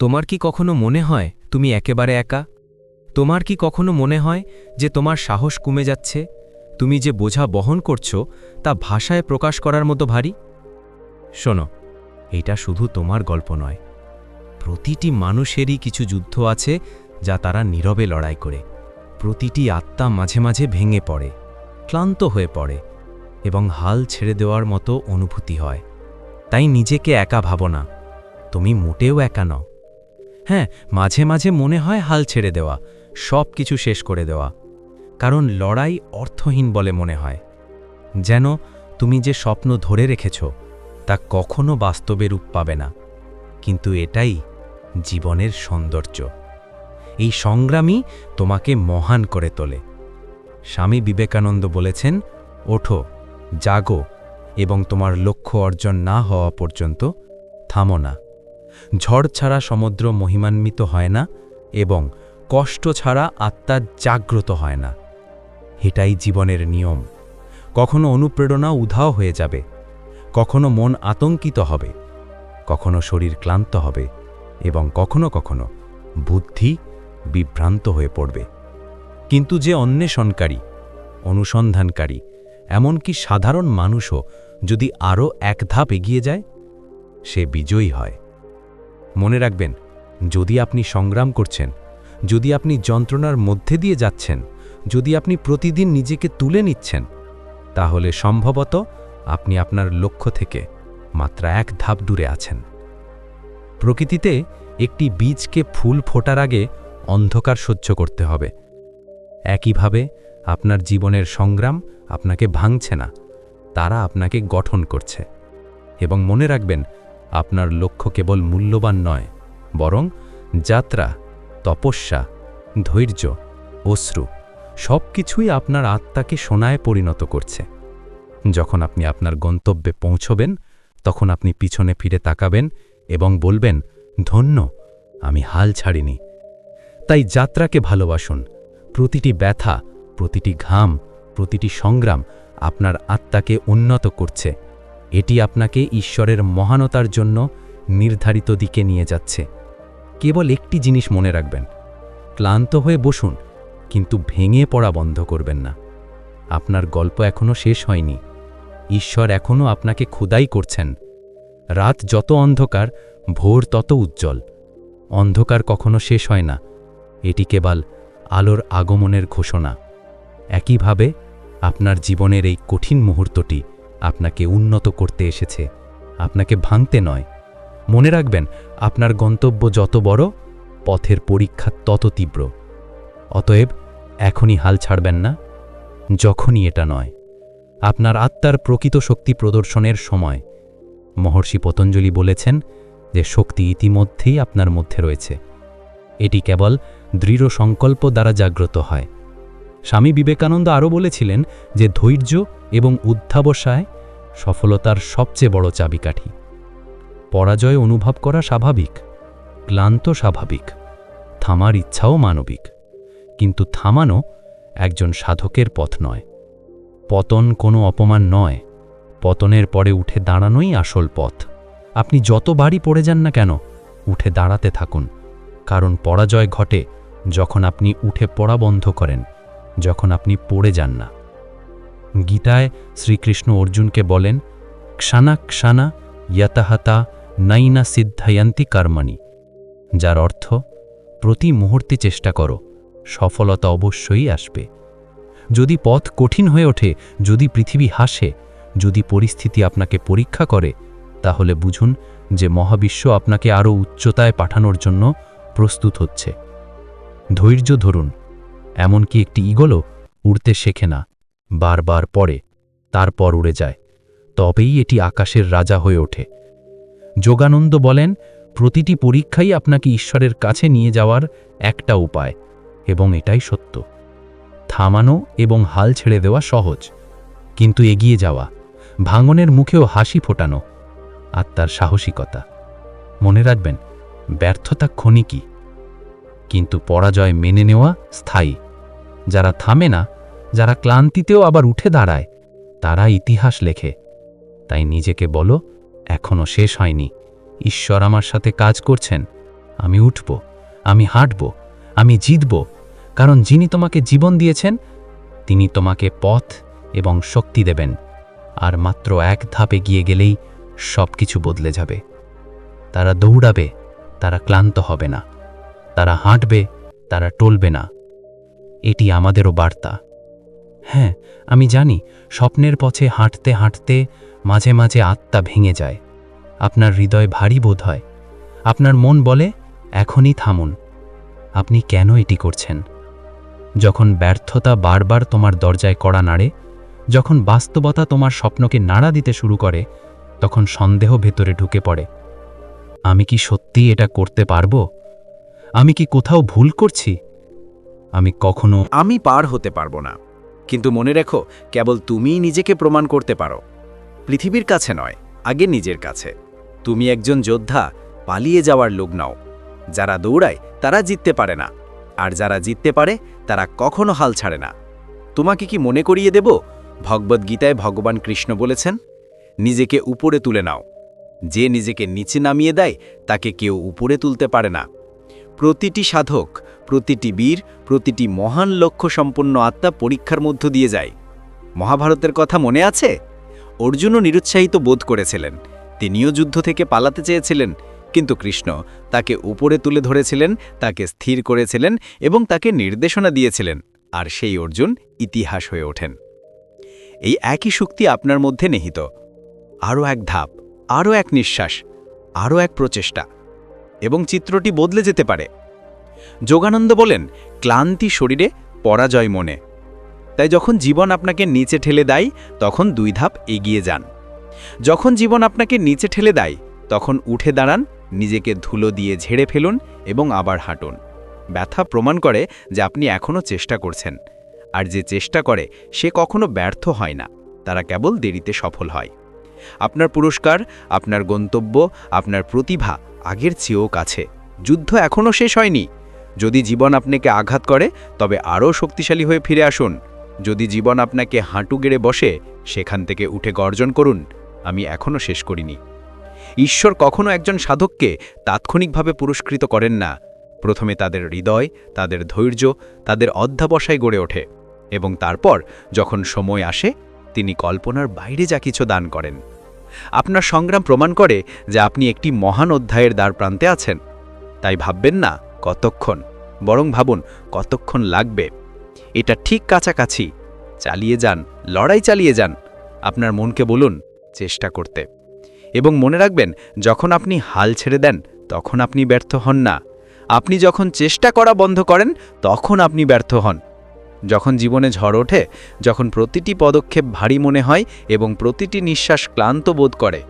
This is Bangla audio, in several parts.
তোমার কি কখনো মনে হয় তুমি একেবারে একা? তোমার কি কখনো মনে হয় যে তোমার সাহস কমে যাচ্ছে? তুমি যে বোঝা বহন করছ তা ভাষায় প্রকাশ করার মতো ভারী? শোনো, এটা শুধু তোমার গল্প নয়। প্রতিটি মানুষেরই কিছু যুদ্ধ আছে যা তারা নীরবে লড়াই করে। প্রতিটি আত্মা মাঝে মাঝে ভেঙে পড়ে, ক্লান্ত হয়ে পড়ে এবং হাল ছেড়ে দেওয়ার মতো অনুভূতি হয়। তাই নিজেকে একা ভাবো না। তুমি মোটেও একা নও। হ্যাঁ মাঝে মাঝে মনে হয় হাল ছেড়ে দেওয়া, সব কিছু শেষ করে দেওয়া। কারণ লড়াই অর্থহীন বলে মনে হয়। যেন তুমি যে স্বপ্ন ধরে রেখেছ, তা কখনো বাস্তবে রূপ পাবে না। কিন্তু এটাই জীবনের সৌন্দর্য। এই সংগ্রামই তোমাকে মহান করে তোলে। স্বামী বিবেকানন্দ বলেছেন, ওঠো, জাগো এবং তোমার লক্ষ্য অর্জন না হওয়া পর্যন্ত থামো না। ঝড় ছাড়া সমুদ্র মহিমান্বিত হয় না এবং কষ্ট ছাড়া আত্মা জাগ্রত হয় না। এটাই জীবনের নিয়ম। কখনো অনুপ্রেরণা উধাও হয়ে যাবে। কখনো মন আতঙ্কিত হবে। কখনো শরীর ক্লান্ত হবে এবং কখনো কখনো বুদ্ধি বিভ্রান্ত হয়ে পড়বে। কিন্তু যে অন্বেষণকারী, অনুসন্ধানকারী, এমনকি সাধারণ মানুষও যদি আরও এক ধাপ এগিয়ে যায়, সে বিজয়ী হয়। মনে রাখবেন, যদি আপনি সংগ্রাম করছেন, যদি আপনি যন্ত্রণার মধ্যে দিয়ে যাচ্ছেন, যদি আপনি প্রতিদিন নিজেকে তুলে নিচ্ছেন, তাহলে সম্ভবত আপনি আপনার লক্ষ্য থেকে মাত্র এক ধাপ দূরে আছেন। প্রকৃতিতে একটি বীজকে ফুল ফোটার আগে অন্ধকার সহ্য করতে হবে। একইভাবে আপনার জীবনের সংগ্রাম আপনাকে ভাঙছে না, তারা আপনাকে গঠন করছে। এবং মনে রাখবেন আপনার লক্ষ্য কেবল মূল্যবান নয়, বরং যাত্রা, তপস্যা, ধৈর্য, অশ্রু সব কিছুই আপনার আত্মাকে সোনায় পরিণত করছে। যখন আপনি আপনার গন্তব্যে পৌঁছবেন, তখন আপনি পিছনে ফিরে তাকাবেন এবং বলবেন, ধন্য, আমি হাল ছাড়িনি। তাই যাত্রাকে ভালোবাসুন। প্রতিটি ব্যথা, প্রতিটি ঘাম, প্রতিটি সংগ্রাম আপনার আত্মাকে উন্নত করছে। এটি আপনাকে ঈশ্বরের মহানতার জন্য নির্ধারিত দিকে নিয়ে যাচ্ছে। কেবল একটি জিনিস মনে রাখবেন, ক্লান্ত হয়ে বসুন, কিন্তু ভেঙে পড়া বন্ধ করবেন না। আপনার গল্প এখনও শেষ হয়নি। ঈশ্বর এখনও আপনাকে খুদাই করছেন। রাত যত অন্ধকার, ভোর তত উজ্জ্বল। অন্ধকার কখনো শেষ হয় না। এটি কেবল আলোর আগমনের ঘোষণা। একইভাবে আপনার জীবনের এই কঠিন মুহূর্তটি আপনাকে উন্নত করতে এসেছে। আপনাকে ভাঙতে নয়। মনে রাখবেন, আপনার গন্তব্য যত বড়, পথের পরীক্ষা তত তীব্র। অতএব, এখনই হাল ছাড়বেন না, যখনই এটা নয়। আপনার আত্মার প্রকৃত শক্তি প্রদর্শনের সময়। মহর্ষি পতঞ্জলি বলেছেন যে শক্তি ইতিমধ্যেই আপনার মধ্যে রয়েছে। এটি কেবল দৃঢ় সংকল্প দ্বারা জাগ্রত হয়। স্বামী বিবেকানন্দ আরও বলেছিলেন যে ধৈর্য এবং উদ্ধাবসায় সফলতার সবচেয়ে বড় চাবিকাঠি। পরাজয় অনুভব করা স্বাভাবিক, ক্লান্ত স্বাভাবিক, থামার ইচ্ছাও মানবিক, কিন্তু থামানো একজন সাধকের পথ নয়। পতন কোনো অপমান নয়, পতনের পরে উঠে দাঁড়ানোই আসল পথ। আপনি যতবারই পড়ে যান না কেন, উঠে দাঁড়াতে থাকুন, কারণ পরাজয় ঘটে যখন আপনি উঠে পড়া বন্ধ করেন, যখন আপনি পড়ে যান না। গীতায় শ্রীকৃষ্ণ অর্জুনকে বলেন, ক্ষানা ক্ষানা ইয়াতাহাতা নাইনা সিদ্ধায়ান্তি কর্মণি যার অর্থ, প্রতি মুহূর্তে চেষ্টা করো, সফলতা অবশ্যই আসবে। যদি পথ কঠিন হয়ে ওঠে, যদি পৃথিবী হাসে, যদি পরিস্থিতি আপনাকে পরীক্ষা করে, তাহলে বুঝুন যে মহাবিশ্ব আপনাকে আরও উচ্চতায় পাঠানোর জন্য প্রস্তুত হচ্ছে। ধৈর্য ধরুন, এমনকি একটি ইগলও উড়তে শেখে না। বারবার পড়ে, তারপর উড়ে যায়। তবেই এটি আকাশের রাজা হয়ে ওঠে। যোগানন্দ বলেন, প্রতিটি পরীক্ষাই আপনাকে ঈশ্বরের কাছে নিয়ে যাওয়ার একটা উপায়, এবং এটাই সত্য। থামানো এবং হাল ছেড়ে দেওয়া সহজ, কিন্তু এগিয়ে যাওয়া, ভাঙনের মুখেও হাসি ফোটানো আত্মার সাহসিকতা। মনে রাখবেন, ব্যর্থতা ক্ষণিকই, কিন্তু পরাজয় মেনে নেওয়া স্থায়ী। যারা থামে না যারা ক্লান্তিতেও আবার উঠে দাঁড়ায়, তারা ইতিহাস লেখে। তাই নিজেকে বলো এখনও শেষ হয়নি। ঈশ্বর আমার সাথে কাজ করছেন। আমি উঠব, আমি হাঁটব, আমি জিতব। কারণ যিনি তোমাকে জীবন দিয়েছেন, তিনি তোমাকে পথ এবং শক্তি দেবেন। আর মাত্র এক ধাপ এগিয়ে গেলেই সব কিছু বদলে যাবে। তারা দৌড়াবে, তারা ক্লান্ত হবে না। তারা হাঁটবে, তারা টলবে না। এটি আমাদেরও বার্তা। হ্যাঁ আমি জানি, স্বপ্নের পথে হাঁটতে হাঁটতে মাঝে মাঝে আত্মা ভেঙে যায়। আপনার হৃদয় ভারী বোধ হয়। আপনার মন বলে, এখনই থামুন। আপনি কেন এটি করছেন? যখন ব্যর্থতা বারবার তোমার দরজায় কড়া নাড়ে, যখন বাস্তবতা তোমার স্বপ্নকে নাড়া দিতে শুরু করে, তখন সন্দেহ ভেতরে ঢুকে পড়ে। আমি কি সত্যি এটা করতে পারব? আমি কি কোথাও ভুল করছি? আমি কখনো আমি পার হতে পারব না। কিন্তু মনে রেখো, কেবল তুমিই নিজেকে প্রমাণ করতে পারো। পৃথিবীর কাছে নয়, আগে নিজের কাছে। তুমি একজন যোদ্ধা, পালিয়ে যাওয়ার লোক নাও। যারা দৌড়ায়, তারা জিততে পারে না। আর যারা জিততে পারে, তারা কখনো হাল ছাড়ে না। তোমাকে কি মনে করিয়ে দেব? ভগবদ্গীতায় ভগবান কৃষ্ণ বলেছেন, নিজেকে উপরে তুলে নাও। যে নিজেকে নিচে নামিয়ে দেয়, তাকে কেউ উপরে তুলতে পারে না। প্রতিটি সাধক, প্রতিটি বীর প্রতিটি মহান লক্ষ্য সম্পন্ন আত্মা পরীক্ষার মধ্য দিয়ে যায়। মহাভারতের কথা মনে আছে? অর্জুনও নিরুৎসাহিত বোধ করেছিলেন। তিনিও যুদ্ধ থেকে পালাতে চেয়েছিলেন, কিন্তু কৃষ্ণ তাকে উপরে তুলে ধরেছিলেন, তাকে স্থির করেছিলেন এবং তাকে নির্দেশনা দিয়েছিলেন, আর সেই অর্জুন ইতিহাস হয়ে ওঠেন। এই একই শক্তি আপনার মধ্যে নিহিত। আরও এক ধাপ, আরও এক নিঃশ্বাস, আরও এক প্রচেষ্টা, এবং চিত্রটি বদলে যেতে পারে। যোগানন্দ বলেন, ক্লান্তি শরীরে পরাজয় মনে। তাই যখন জীবন আপনাকে নিচে ঠেলে দেয়, তখন দুই ধাপ এগিয়ে যান। যখন জীবন আপনাকে নিচে ঠেলে দেয়, তখন উঠে দাঁড়ান, নিজেকে ধুলো দিয়ে ঝেড়ে ফেলুন এবং আবার হাঁটুন। ব্যথা প্রমাণ করে যে আপনি এখনও চেষ্টা করছেন। আর যে চেষ্টা করে, সে কখনো ব্যর্থ হয় না। তারা কেবল দেরিতে সফল হয়। আপনার পুরস্কার, আপনার গন্তব্য, আপনার প্রতিভা আগের চেয়েও কাছে। যুদ্ধ এখনও শেষ হয়নি। যদি জীবন আপনাকে আঘাত করে, তবে আরও শক্তিশালী হয়ে ফিরে আসুন। যদি জীবন আপনাকে হাঁটু গেড়ে বসে, সেখান থেকে উঠে গর্জন করুন। আমি এখনও শেষ করিনি। ঈশ্বর কখনো একজন সাধককে তাৎক্ষণিকভাবে পুরস্কৃত করেন না। প্রথমে তাদের হৃদয়, তাদের ধৈর্য, তাদের অধ্যাবসায় গড়ে ওঠে এবং তারপর যখন সময় আসে, তিনি কল্পনার বাইরে যা কিছু দান করেন। আপনার সংগ্রাম প্রমাণ করে যে আপনি একটি মহান অধ্যায়ের দ্বার প্রান্তে আছেন। তাই ভাববেন না কতক্ষণ? বরং ভাবুন, কতক্ষণ লাগবে? এটা ঠিক কাছাকাছি। চালিয়ে যান, লড়াই চালিয়ে যান, আপনার মনকে বলুন চেষ্টা করতে। এবং মনে রাখবেন, যখন আপনি হাল ছেড়ে দেন, তখন আপনি ব্যর্থ হন না। আপনি যখন চেষ্টা করা বন্ধ করেন, তখন আপনি ব্যর্থ হন। যখন জীবনে ঝড় ওঠে, যখন প্রতিটি পদক্ষেপ ভারী মনে হয় এবং প্রতিটি নিঃশ্বাস ক্লান্ত বোধ করে,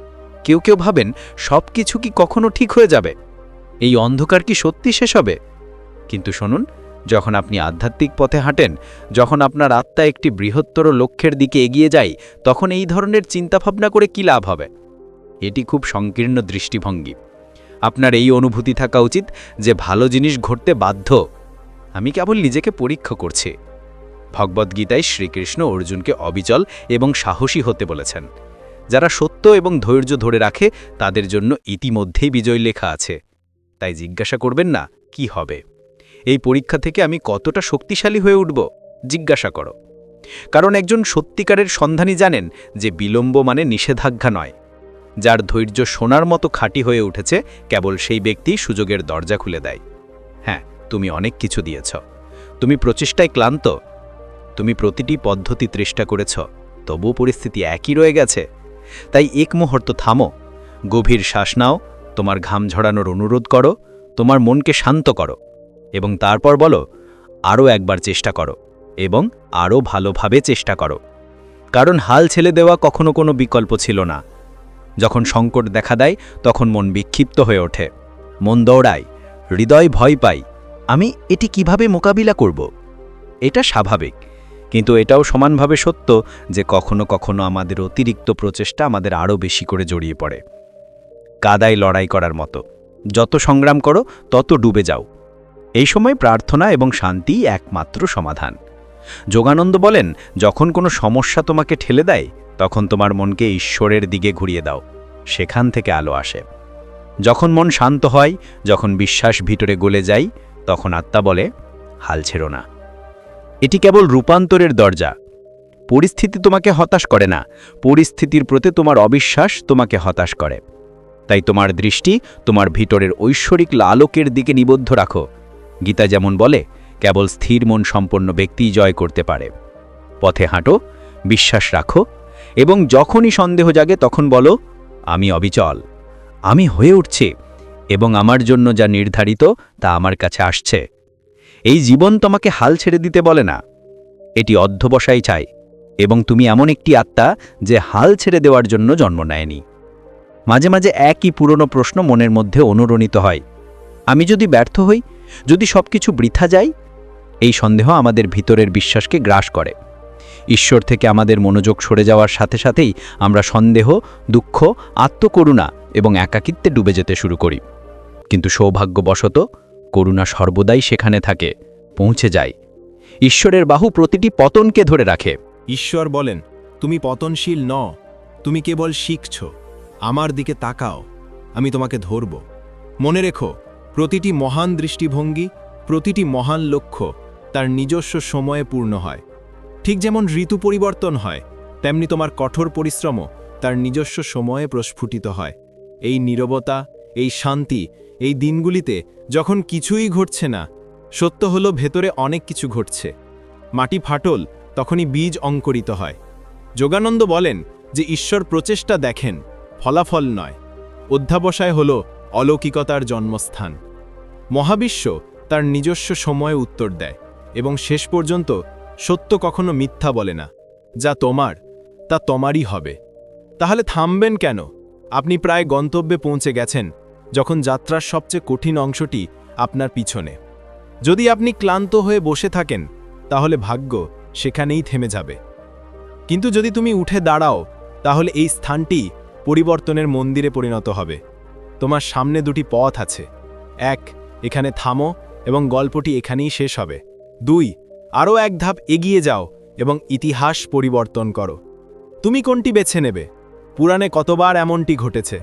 কেউ কেউ ভাবেন সব কিছু কি কখনো ঠিক হয়ে যাবে? এই অন্ধকার কি সত্যি শেষ হবে? কিন্তু শুনুন, যখন আপনি আধ্যাত্মিক পথে হাঁটেন, যখন আপনার আত্মা একটি বৃহত্তর লক্ষ্যের দিকে এগিয়ে যায়, তখন এই ধরনের চিন্তাভাবনা করে কি লাভ হবে? এটি খুব সংকীর্ণ দৃষ্টিভঙ্গি। আপনার এই অনুভূতি থাকা উচিত যে ভালো জিনিস ঘটতে বাধ্য। আমি কেবল নিজেকে পরীক্ষা করছি। ভগবদ্গীতায় শ্রীকৃষ্ণ অর্জুনকে অবিচল এবং সাহসী হতে বলেছেন। যারা সত্য এবং ধৈর্য ধরে রাখে, তাদের জন্য ইতিমধ্যেই বিজয় লেখা আছে। তাই জিজ্ঞাসা করবেন না, কি হবে? এই পরীক্ষা থেকে আমি কতটা শক্তিশালী হয়ে উঠব? জিজ্ঞাসা করো। কারণ একজন সত্যিকারের সন্ধানী জানেন যে বিলম্ব মানে নিষেধাজ্ঞা নয়। যার ধৈর্য সোনার মতো খাঁটি হয়ে উঠেছে, কেবল সেই ব্যক্তি সুযোগের দরজা খুলে দেয়। হ্যাঁ তুমি অনেক কিছু দিয়েছ। তুমি প্রচেষ্টায় ক্লান্ত। তুমি প্রতিটি পদ্ধতি চেষ্টা করেছ। তবুও পরিস্থিতি একই রয়ে গেছে। তাই এক মুহূর্ত থামো। গভীর শ্বাস নাও। তোমার ঘাম ঝরানোর অনুরোধ করো, তোমার মনকে শান্ত করো এবং তারপর বলো, আরও একবার চেষ্টা করো এবং আরও ভালোভাবে চেষ্টা করো। কারণ হাল ছেলে দেওয়া কখনো কোনো বিকল্প ছিল না। যখন সংকট দেখা দেয়, তখন মন বিক্ষিপ্ত হয়ে ওঠে। মন দৌড়ায়, হৃদয় ভয় পাই আমি এটি কীভাবে মোকাবিলা করব? এটা স্বাভাবিক, কিন্তু এটাও সমানভাবে সত্য যে কখনো কখনো আমাদের অতিরিক্ত প্রচেষ্টা আমাদের আরও বেশি করে জড়িয়ে পড়ে। কাদায় লড়াই করার মতো। যত সংগ্রাম করো, তত ডুবে যাও। এই সময় প্রার্থনা এবং শান্তি একমাত্র সমাধান। যোগানন্দ বলেন, যখন কোনো সমস্যা তোমাকে ঠেলে দেয়, তখন তোমার মনকে ঈশ্বরের দিকে ঘুরিয়ে দাও। সেখান থেকে আলো আসে। যখন মন শান্ত হয়, যখন বিশ্বাস ভিতরে গলে যায়, তখন আত্মা বলে, হাল ছেড়ো না। এটি কেবল রূপান্তরের দরজা। পরিস্থিতি তোমাকে হতাশ করে না। পরিস্থিতির প্রতি তোমার অবিশ্বাস তোমাকে হতাশ করে। তাই তোমার দৃষ্টি তোমার ভিতরের ঐশ্বরিক আলোকের দিকে নিবদ্ধ রাখো। গীতা যেমন বলে, কেবল স্থির মন সম্পন্ন ব্যক্তিই জয় করতে পারে। পথে হাঁটো, বিশ্বাস রাখো এবং যখনই সন্দেহ জাগে তখন বলো, আমি অবিচল, আমি হয়ে উঠছি এবং আমার জন্য যা নির্ধারিত তা আমার কাছে আসছে। এই জীবন তোমাকে হাল ছেড়ে দিতে বলে না। এটি অধ্যবসায় চাই এবং তুমি এমন একটি আত্মা যে হাল ছেড়ে দেওয়ার জন্য জন্ম নেয়নি। মাঝে মাঝে একই পুরনো প্রশ্ন মনের মধ্যে অনুরণিত হয়। আমি যদি ব্যর্থ হই, যদি সবকিছু বৃথা যায়, এই সন্দেহ আমাদের ভিতরের বিশ্বাসকে গ্রাস করে। ঈশ্বর থেকে আমাদের মনোযোগ সরে যাওয়ার সাথে সাথেই আমরা সন্দেহ, দুঃখ, আত্মকরুণা এবং একাকিত্বে ডুবে যেতে শুরু করি। কিন্তু সৌভাগ্যবশত, করুণা সর্বদাই সেখানে থাকে, পৌঁছে যায়। ঈশ্বরের বাহু প্রতিটি পতনকে ধরে রাখে। ঈশ্বর বলেন, তুমি পতনশীল ন তুমি কেবল শিখছ। আমার দিকে তাকাও, আমি তোমাকে ধরব। মনে রেখো, প্রতিটি মহান দৃষ্টিভঙ্গি, প্রতিটি মহান লক্ষ্য তার নিজস্ব সময়ে পূর্ণ হয়। ঠিক যেমন ঋতু পরিবর্তন হয়, তেমনি তোমার কঠোর পরিশ্রমও তার নিজস্ব সময়ে প্রস্ফুটিত হয়। এই নীরবতা, এই শান্তি, এই দিনগুলিতে যখন কিছুই ঘটছে না, সত্য হলো ভেতরে অনেক কিছু ঘটছে। মাটি ফাটল, তখনই বীজ অঙ্কুরিত হয়। যোগানন্দ বলেন যে ঈশ্বর প্রচেষ্টা দেখেন ফলাফল নয়। অধ্যাবসায় হল অলৌকিকতার জন্মস্থান। মহাবিশ্ব তার নিজস্ব সময়ে উত্তর দেয় এবং শেষ পর্যন্ত সত্য কখনো মিথ্যা বলে না। যা তোমার, তা তোমারই হবে। তাহলে থামবেন কেন? আপনি প্রায় গন্তব্যে পৌঁছে গেছেন, যখন যাত্রার সবচেয়ে কঠিন অংশটি আপনার পিছনে। যদি আপনি ক্লান্ত হয়ে বসে থাকেন, তাহলে ভাগ্য সেখানেই থেমে যাবে। কিন্তু যদি তুমি উঠে দাঁড়াও, তাহলে এই স্থানটি পরিবর্তনের মন্দিরে পরিণত হবে। তোমার সামনে দুটি পথ আছে। এক, এখানে থামো এবং গল্পটি এখানেই শেষ হবে। দুই, আরও এক ধাপ এগিয়ে যাও এবং ইতিহাস পরিবর্তন করো। তুমি কোনটি বেছে নেবে? পুরাণে কতবার এমনটি ঘটেছে?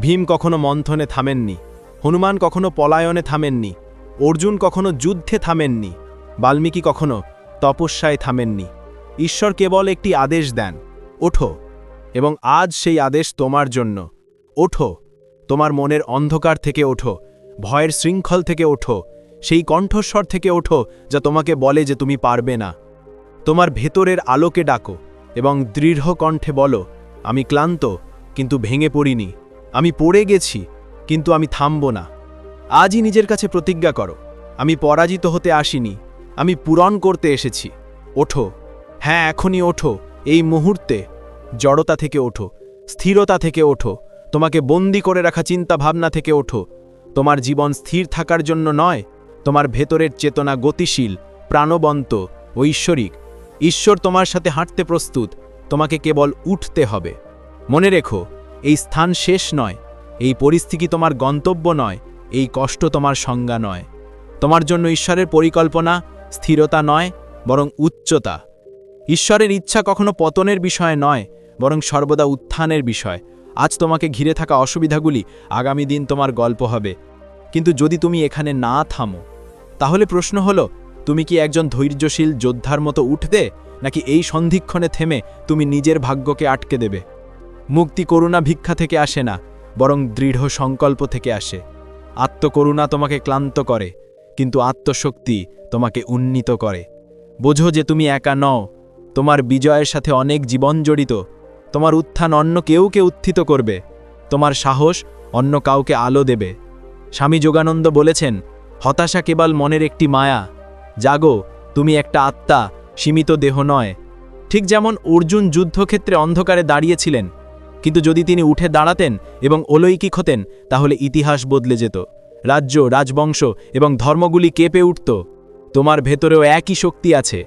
ভীম কখনো মন্থনে থামেননি। হনুমান কখনো পলায়নে থামেননি। অর্জুন কখনো যুদ্ধে থামেননি। বাল্মীকি কখনো তপস্যায় থামেননি। ঈশ্বর কেবল একটি আদেশ দেন, ওঠো। এবং আজ সেই আদেশ তোমার জন্য। ওঠো, তোমার মনের অন্ধকার থেকে ওঠো, ভয়ের শৃঙ্খল থেকে ওঠো, সেই কণ্ঠস্বর থেকে ওঠো যা তোমাকে বলে যে তুমি পারবে না। তোমার ভেতরের আলোকে ডাকো এবং দৃঢ় কণ্ঠে বলো, আমি ক্লান্ত, কিন্তু ভেঙে পড়িনি। আমি পড়ে গেছি, কিন্তু আমি থামব না। আজই নিজের কাছে প্রতিজ্ঞা করো, আমি পরাজিত হতে আসিনি, আমি পূরণ করতে এসেছি। ওঠো হ্যাঁ এখনই ওঠো, এই মুহূর্তে। জড়তা থেকে ওঠো, স্থিরতা থেকে ওঠো, তোমাকে বন্দি করে রাখা চিন্তা ভাবনা থেকে ওঠো। তোমার জীবন স্থির থাকার জন্য নয়, তোমার ভেতরের চেতনা গতিশীল, প্রাণবন্ত, ঐশ্বরিক। ঈশ্বর তোমার সাথে হাঁটতে প্রস্তুত, তোমাকে কেবল উঠতে হবে। মনে রেখো, এই স্থান শেষ নয়, এই পরিস্থিতি তোমার গন্তব্য নয়, এই কষ্ট তোমার সংজ্ঞা নয়। তোমার জন্য ঈশ্বরের পরিকল্পনা স্থিরতা নয়, বরং উচ্চতা। ঈশ্বরের ইচ্ছা কখনো পতনের বিষয় নয় বরং সর্বদা উত্থানের বিষয়। আজ তোমাকে ঘিরে থাকা অসুবিধাগুলি আগামী দিন তোমার গল্প হবে। কিন্তু যদি তুমি এখানে না থামো, তাহলে প্রশ্ন হলো, তুমি কি একজন ধৈর্যশীল যোদ্ধার মতো উঠবে, নাকি এই সন্ধিক্ষণে থেমে তুমি নিজের ভাগ্যকে আটকে দেবে? মুক্তি করুণা ভিক্ষা থেকে আসে না, বরং দৃঢ় সংকল্প থেকে আসে। আত্মকরুণা তোমাকে ক্লান্ত করে, কিন্তু আত্মশক্তি তোমাকে উন্নীত করে। বোঝো যে তুমি একা নও, তোমার বিজয়ের সাথে অনেক জীবন জড়িত তোমার উত্থান অন্য কেউকে উত্থিত করবে। তোমার সাহস অন্য কাউকে আলো দেবে। স্বামী যোগানন্দ বলেছেন, হতাশা কেবল মনের একটি মায়া। জাগো, তুমি একটা আত্মা, সীমিত দেহ নয়। ঠিক যেমন অর্জুন যুদ্ধক্ষেত্রে অন্ধকারে দাঁড়িয়েছিলেন, কিন্তু যদি তিনি উঠে দাঁড়াতেন এবং অলৌকিক হতেন, তাহলে ইতিহাস বদলে যেত। রাজ্য, রাজবংশ এবং ধর্মগুলি কেঁপে উঠত। তোমার ভেতরেও একই শক্তি আছে।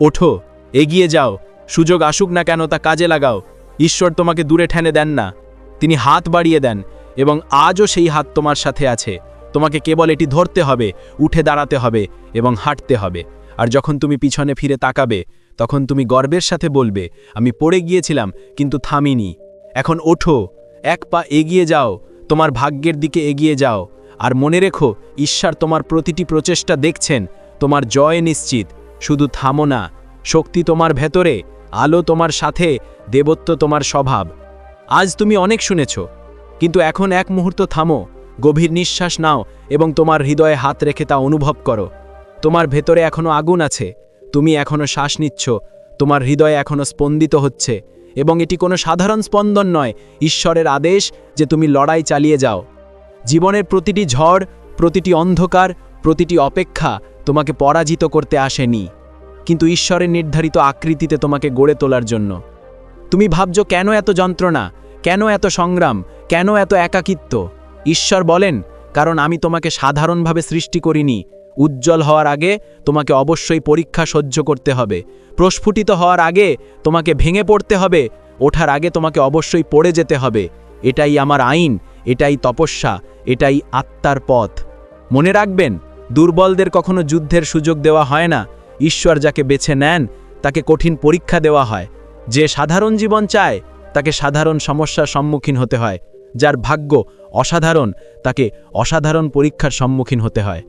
ওঠো, এগিয়ে যাও, সুযোগ আসুক না কেন তা কাজে লাগাও। ঈশ্বর তোমাকে দূরে ঠেনে দেন না। তিনি হাত বাড়িয়ে দেন এবং আজও সেই হাত তোমার সাথে আছে। তোমাকে কেবল এটি ধরতে হবে, উঠে দাঁড়াতে হবে এবং হাঁটতে হবে। আর যখন তুমি পিছনে ফিরে তাকাবে, তখন তুমি গর্বের সাথে বলবে, আমি পড়ে গিয়েছিলাম, কিন্তু থামিনি। এখন ওঠো, এক পা এগিয়ে যাও, তোমার ভাগ্যের দিকে এগিয়ে যাও। আর মনে রেখো, ঈশ্বর তোমার প্রতিটি প্রচেষ্টা দেখছেন, তোমার জয় নিশ্চিত। শুধু থামো না, শক্তি তোমার ভেতরে আলো তোমার সাথে, দেবত্ব তোমার স্বভাব। আজ তুমি অনেক শুনেছ, কিন্তু এখন এক মুহূর্ত থামো, গভীর নিঃশ্বাস নাও এবং তোমার হৃদয়ে হাত রেখে তা অনুভব করো। তোমার ভেতরে এখনও আগুন আছে, তুমি এখনও শ্বাস নিচ্ছ, তোমার হৃদয় এখনও স্পন্দিত হচ্ছে এবং এটি কোনো সাধারণ স্পন্দন নয়, ঈশ্বরের আদেশ যে তুমি লড়াই চালিয়ে যাও। জীবনের প্রতিটি ঝড়, প্রতিটি অন্ধকার, প্রতিটি অপেক্ষা তোমাকে পরাজিত করতে আসেনি। কিন্তু ঈশ্বরের নির্ধারিত আকৃতিতে তোমাকে গড়ে তোলার জন্য। তুমি ভাবছ, কেন এত যন্ত্রণা? কেন এত সংগ্রাম? কেন এত একাকিত্ব? ঈশ্বর বলেন, কারণ আমি তোমাকে সাধারণভাবে সৃষ্টি করিনি। উজ্জ্বল হওয়ার আগে তোমাকে অবশ্যই পরীক্ষা সহ্য করতে হবে। প্রস্ফুটিত হওয়ার আগে তোমাকে ভেঙে পড়তে হবে। ওঠার আগে তোমাকে অবশ্যই পড়ে যেতে হবে। এটাই আমার আইন, এটাই তপস্যা, এটাই আত্মার পথ। মনে রাখবেন, দুর্বলদের কখনো যুদ্ধের সুযোগ দেওয়া হয় না। ঈশ্বর যাকে বেছে নেন, তাকে কঠিন পরীক্ষা দেওয়া হয়। যে সাধারণ জীবন চায়, তাকে সাধারণ সমস্যার সম্মুখীন হতে হয়। যার ভাগ্য অসাধারণ, তাকে অসাধারণ পরীক্ষার সম্মুখীন হতে হয়।